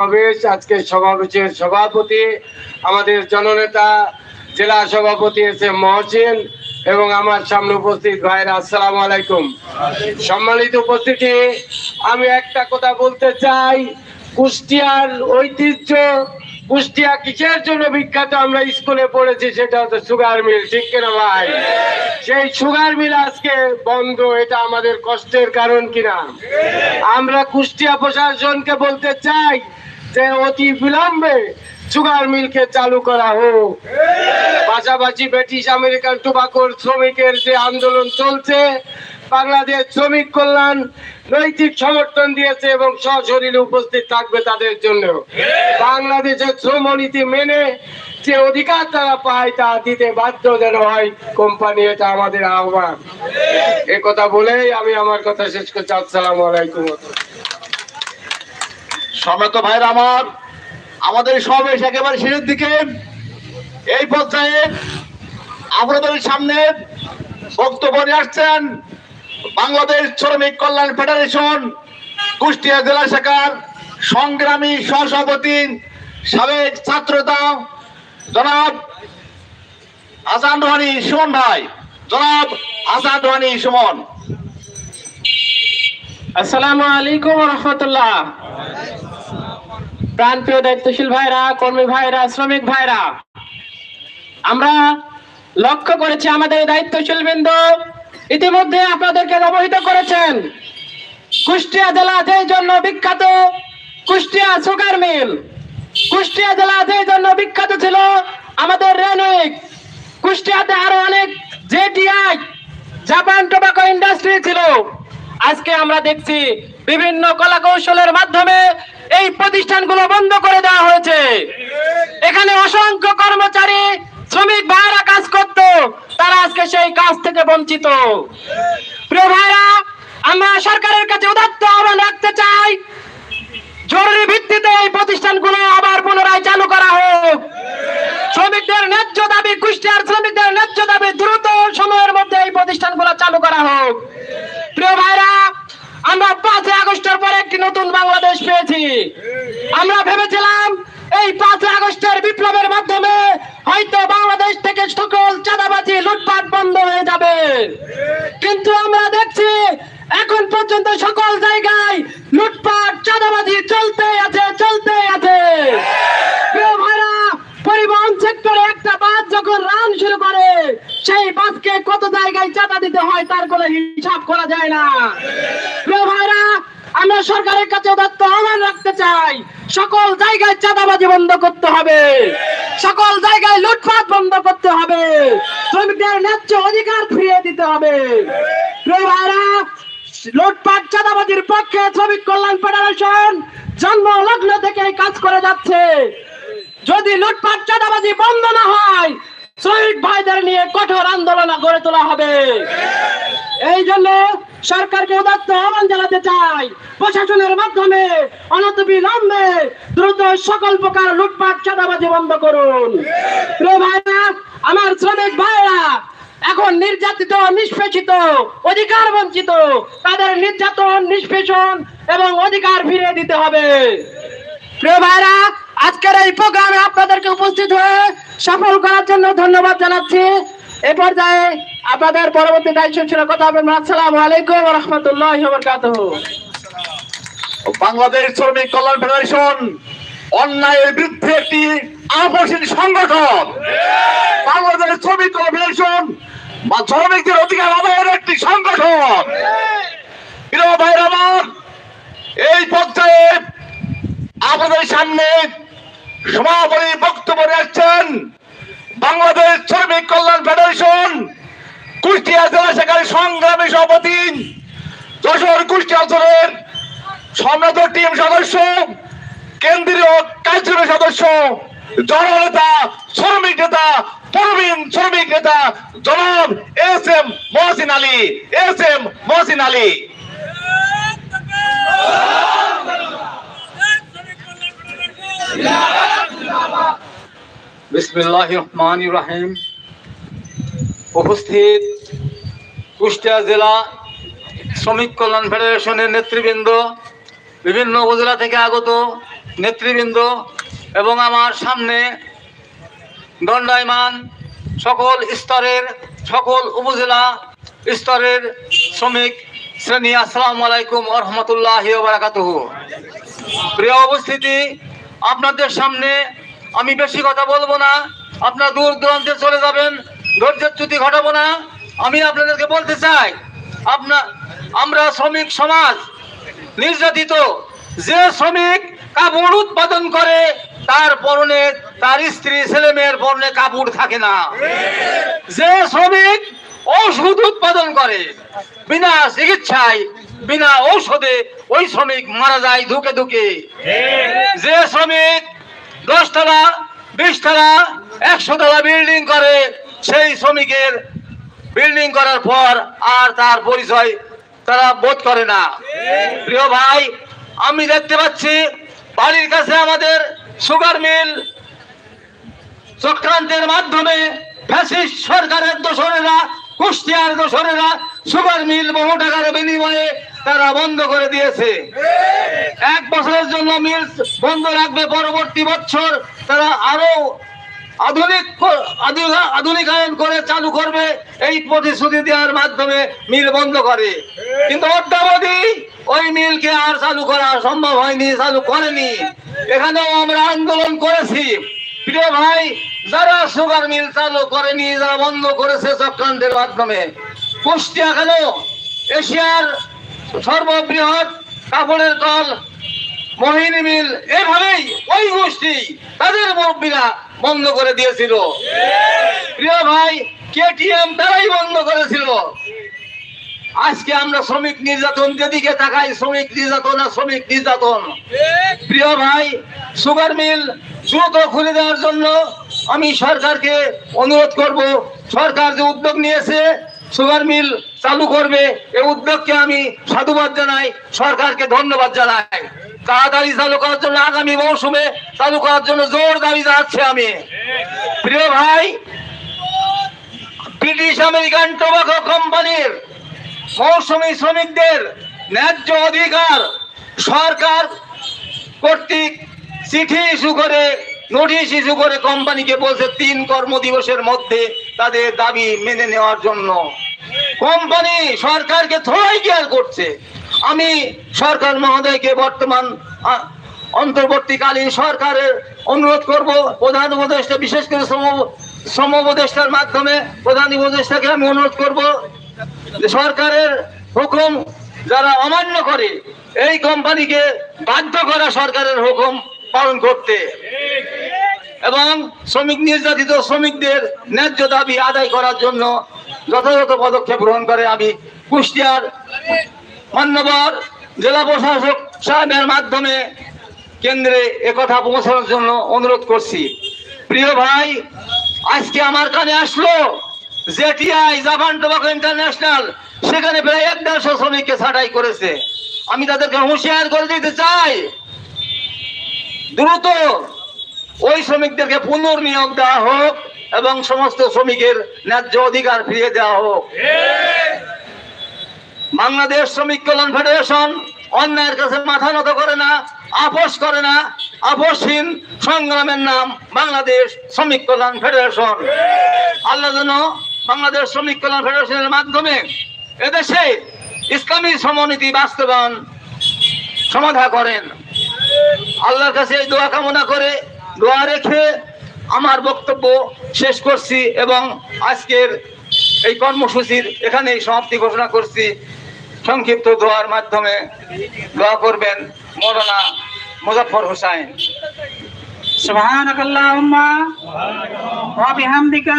সমাবেশ আজকে সমাবেশের সভাপতি, আমাদের জননেতা, জেলা সভাপতি এস এম মহসিন এবং আমার সামনে উপস্থিত ভাইরা, আসসালামু আলাইকুম। সম্মানিত উপস্থিতি, আমি একটা কথা বলতে চাই, কুষ্টিয়ার ঐতিহ্য, কুষ্টিয়া কিসের জন্য বিখ্যাত? আমরা স্কুলে পড়েছি, সেটা হচ্ছে সুগার মিল, ঠিক কিনা ভাই? সেই সুগার মিল আজকে বন্ধ, এটা আমাদের কষ্টের কারণ কিনা? আমরা কুষ্টিয়া প্রশাসনকে বলতে চাই যে অতি বিলম্বে সুগার মিলকে চালু করা হোক। পাশাপাশি ব্রিটিশ আমেরিকান টোবাকোর শ্রমিকের যে আন্দোলন চলছে, বাংলাদেশ শ্রমিক কল্যাণ নৈতিক সমর্থন দিয়েছে এবং সশরীরে উপস্থিত থাকবে তাদের জন্য। বাংলাদেশের শ্রমনীতি মেনে যে অধিকার তারা পায় তা দিতে বাধ্য যেন হয় কোম্পানি, এটা আমাদের আহ্বান। এ কথা বলেই আমি আমার কথা শেষ করছি। আসসালামু আলাইকুম। সমেত ভাইরা আমার, আমাদের সমাবেশ একেবারে শেষের দিকে। এই পর্যায়ে আপনাদের সামনে বক্তব্য নিয়ে আসছেন বাংলাদেশ শ্রমিক কল্যাণ ফেডারেশন, কুষ্টিয়া জেলা শাখার সংগ্রামী সহসভাপতি সাবেক ছাত্রতা জনাব আজান রোহানি সুমন ভাই। জনাব আজান রোহানি সুমন। আসসালামু আলাইকুম রহমতুল্লাহ। প্রাণপ্রিয় দায়িত্বশীল ভাইরা, কর্মী ভাইরা, শ্রমিক ভাইরা, আমরা লক্ষ্য করেছি আমাদের দায়িত্বশীল বৃন্দ ইতিমধ্যে আপনাদেরকে অবহিত করেছেন। কুষ্টিয়া জেলা যেই জন্য বিখ্যাত কুষ্টিয়া সুগার মিল। কুষ্টিয়া জেলা যেই জন্য বিখ্যাত ছিল আমাদের রেনিক কুষ্টিয়াতে আরও অনেক জেটিআই, জাপান টোবাকো ইন্ডাস্ট্রি ছিল। আজকে আমরা দেখছি বিভিন্ন কলা কৌশলের মাধ্যমে এই প্রতিষ্ঠানগুলো বন্ধ করে দেওয়া হয়েছে। এখানে অসংখ্য কর্মচারী, শ্রমিক ভাইরা কাজ করত, তারা আজকে সেই কাজ থেকে বঞ্চিত। প্রিয় ভাইরা, আমরা সরকারের কাছে উদাত্ত আহ্বান রাখতে চাই, জরুরি ভিত্তিতে এই প্রতিষ্ঠানগুলো আবার পুনরায় চালু করা হোক। শ্রমিকদের ন্যায্য দাবি, কুষ্টিয়ার শ্রমিকদের ন্যায্য দাবি দ্রুত সময়ের মধ্যে এই প্রতিষ্ঠানগুলো চালু করা হোক প্রিয় ভাইরা আমরা পাঁচই আগস্টের পরে একটি নতুন বাংলাদেশ পেয়েছি। আমরা ভেবেছিলাম এই পাঁচই আগস্টের বিপ্লবের মাধ্যমে হয়তো বাংলাদেশ থেকে সকল চাঁদাবাজি, লুটপাট বন্ধ হয়ে যাবে। কিন্তু আমরা দেখছি এখন পর্যন্ত সকল জায়গায় লুটপাট, চাঁদাবাজি চলতে আছে চলতে আছে। পরিবহন সেক্টরে একটা বাস যখন রান শুরু করে, সেই বাসকে কত জায়গায় চাঁদা দিতে হয় তার কোনো হিসাব করা যায় না। ভাইরা আমরা সরকারের কাছে উদাত্ত আহ্বান রাখতে চাই। সকল জায়গায় চাঁদাবাজি বন্ধ করতে হবে। সকল জায়গায় লুটপাট বন্ধ করতে হবে। শ্রমিকদের ন্যায্য অধিকার ফিরিয়ে দিতে হবে। লুটপাট, চাঁদাবাজির পক্ষে শ্রমিক কল্যাণ ফেডারেশন জন্ম লগ্ন থেকে কাজ করে যাচ্ছে। যদি লুটপাট, চাঁদাবাজি বন্ধ না হয়, শ্রমিক ভাইদের নিয়ে কঠোর আন্দোলন গড়ে তোলা হবে। এই জন্য সরকারকে উদাত্ত আহ্বান জানাতে চাই। প্রশাসনের মাধ্যমে অনতবিলম্বে দ্রুত সকল প্রকার লুটপাট, চাঁদাবাজি বন্ধ করুন। ভাইরা, আমার শ্রমিক ভাইরা, এখন নির্যাতিত, নিষ্পেষিত, অধিকার বঞ্চিত, তাদের নির্যাতন, নিষ্পেষণ এবং অধিকার ফিরিয়ে দিতে হবে। ভাইরা, আজকের এই প্রোগ্রামে আপনাদেরকে উপস্থিত হয়ে সফল করার জন্য ধন্যবাদ জানাচ্ছি। এ পর্যায়ে আপনাদের পরবর্তী দায়িত্ব ছিল কথা হবে আসসালামু আলাইকুম রহমতুল্লাহ বাংলাদেশ শ্রমিক কল্যাণ ফেডারেশন অন্যায়ের বিরুদ্ধে একটি আপসীন সংগঠন। বাংলাদেশ শ্রমিক কল্যাণ ফেডারেশন বা শ্রমিকদের অধিকার আদায়ের একটি সংগঠন। প্রিয় ভাইরা আমার, এই পর্যায়ে আপনাদের সামনে সমাপনী বক্তব্য রাখছেন বাংলাদেশ শ্রমিক কল্যাণ ফেডারেশন কুষ্টিয়া জেলা শাখার সংগ্রামী সভাপতি যশোর কুষ্টিয়া অঞ্চলের সম্রাট টিম সদস্য, কেন্দ্রীয় কার্যকরী সদস্য, জননেতা, শ্রমিক নেতা, প্রবীণ শ্রমিক নেতা, জনাব S M Mohsin Ali, S M Mohsin Ali. বিসমিল্লাহ রহমান রাহিম। উপস্থিত কুষ্টিয়া জেলা শ্রমিক কল্যাণ ফেডারেশনের নেতৃবৃন্দ, বিভিন্ন উপজেলা থেকে আগত নেতৃবৃন্দ এবং আমার সামনে দণ্ডায়মান সকল স্তরের, সকল উপজেলা স্তরের শ্রমিক শ্রেণি, আসসালামু আলাইকুম রহমতুল্লাহ বারাকাতুহ। প্রিয় উপস্থিতি, আপনাদের সামনে আমি বেশি কথা বলব না, আপনারা দূর দূরান্তে চলে যাবেন, ধৈর্যের চ্যুতি ঘটাবো না। আমি আপনাদেরকে বলতে চাই আপনার আমরা শ্রমিক সমাজ নির্যাতিত, যে শ্রমিক কাপড় উৎপাদন করে, তার পরনে তার স্ত্রী, ছেলে মেয়ের পরনে কাপড় থাকে না। যে শ্রমিক ঔষধ উৎপাদন করে, বিনা চিকিৎসায়, বিনা ঔষধে ওই শ্রমিক মারা যায় ধুকে ধুকে। যে শ্রমিক দশ তলা বিশ তলা একশো তলা বিল্ডিং করে, সেই শ্রমিকের বিল্ডিং করার পর আর তার পরিচয় তারা বোধ করে না। প্রিয় ভাই, আমি দেখতে পাচ্ছি বাড়ির কাছে আমাদের সুগার মিল চক্রান্তের মাধ্যমে ফ্যাসিস্ট সরকারের দোসরেরা কুষ্টিয়ার দোসরেরা সুগার মিল বহু টাকার বিনিময়ে তারা বন্ধ করে দিয়েছে। এক বছরের জন্য মিল বন্ধ রাখবে। পরবর্তী বছর তারা আরও আধুনিক আধুনিক- আধুনিকায়ন করে চালু করবে, এই প্রতিশ্রুতি দেওয়ার মাধ্যমে মিল বন্ধ করে। কিন্তু অদ্যাবধি ওই মিলকে আর চালু করা সম্ভব হয়নি, চালু করেনি। এখানেও আমরা আন্দোলন করেছি। প্রিয় ভাই, যারা সুগার মিল চালু করেনি, যারা বন্ধ করেছে চক্রান্তের মাধ্যমে, কুষ্টিয়া কেন এশিয়ার সর্ববৃহৎ কাপড়ের কল মোহিনী মিল, এভাবেই ওই গোষ্ঠী তাদের মুরব্বীরা বন্ধ করে দিয়েছিল। প্রিয় ভাই, কেটিএম তারাই বন্ধ করেছিল। আজকে আমরা শ্রমিক নির্যাতন যেদিকে তাকাই, শ্রমিক নির্যাতন আর শ্রমিক নির্যাতন। প্রিয় ভাই, সুগার মিল দ্রুত খুলে দেওয়ার জন্য আমি সরকারকে অনুরোধ করব। সরকার যে উদ্যোগ নিয়েছে, সুগার মিল চালু করবে এই উদ্যোগকে আমি সাধুবাদ জানাই, সরকারকে ধন্যবাদ জানাই। তাড়াতাড়ি চালু করার জন্য আগামী মৌসুমে চালু করার জন্য জোর দাবি জানাচ্ছি আমি। প্রিয় ভাই, ব্রিটিশ আমেরিকান টোবাকো কোম্পানির মৌসুমী শ্রমিকদের ন্যায্য অধিকার সরকার কর্তৃক চিঠি ইস্যু করে, নোটিশ ইস্যু করে কোম্পানিকে বলছে, তিন কর্মদিবসের মধ্যে তাদের দাবি মেনে নেওয়ার জন্য। কোম্পানি সরকারকে থোড়াই কেয়ার করছে। আমি সরকার মহোদয়কে বর্তমান অন্তর্বর্তীকালীন সরকারের অনুরোধ করব প্রধান উপদেষ্টা, বিশেষ করে শ্রম উপদেষ্টার মাধ্যমে প্রধান উপদেষ্টাকে আমি অনুরোধ করব সরকারের হুকুম যারা অমান্য করে, এই কোম্পানিকে বাধ্য করা সরকারের হুকুম পালন করতে। এবং শ্রমিক নির্যাতিত শ্রমিকদের ন্যায্য দাবি আদায় করার জন্য যথাযথ পদক্ষেপ গ্রহণ করে আমি কুষ্টিয়ার মান্যবর জেলা প্রশাসক সাহেবের মাধ্যমে কেন্দ্রে একথা পৌঁছানোর জন্য অনুরোধ করছি। প্রিয় ভাই, আজকে আমার কানে আসলো জেটিআই জাপান টোবাকো ইন্টারন্যাশনাল, সেখানে প্রায় এক দেড়শো শ্রমিককে ছাঁটাই করেছে। আমি তাদেরকে হুঁশিয়ার করে দিতে চাই। দ্রুত ওই শ্রমিকদেরকে পুনর্নিয়োগ দেওয়া হোক এবং সমস্ত শ্রমিকের ন্যায্য অধিকার ফিরিয়ে দেওয়া হোক। বাংলাদেশ শ্রমিক কল্যাণ ফেডারেশন অন্যায়ের কাছে মাথা নত করে না, আপোষ করে না, আপোষহীন সংগ্রামের নাম বাংলাদেশ শ্রমিক কল্যাণ ফেডারেশন। আল্লাহ যেন বাংলাদেশ শ্রমিক কল্যাণ ফেডারেশনের মাধ্যমে এদেশে ইসলামী সমনীতি বাস্তবায়ন সমাধা করেন। আল্লাহর কাছে এই দোয়া কামনা করে দোয়া রেখে আমার বক্তব্য শেষ করছি এবং আজকের এই কর্মসূচির এখানেই সমাপ্তি ঘোষণা করছি। সংক্ষিপ্ত দোয়ার মাধ্যমে দোয়া করবেন মৌলানা মুজফর হোসাইন। সুবহানাকাল্লাহুম্মা ওয়া বিহামদিকা।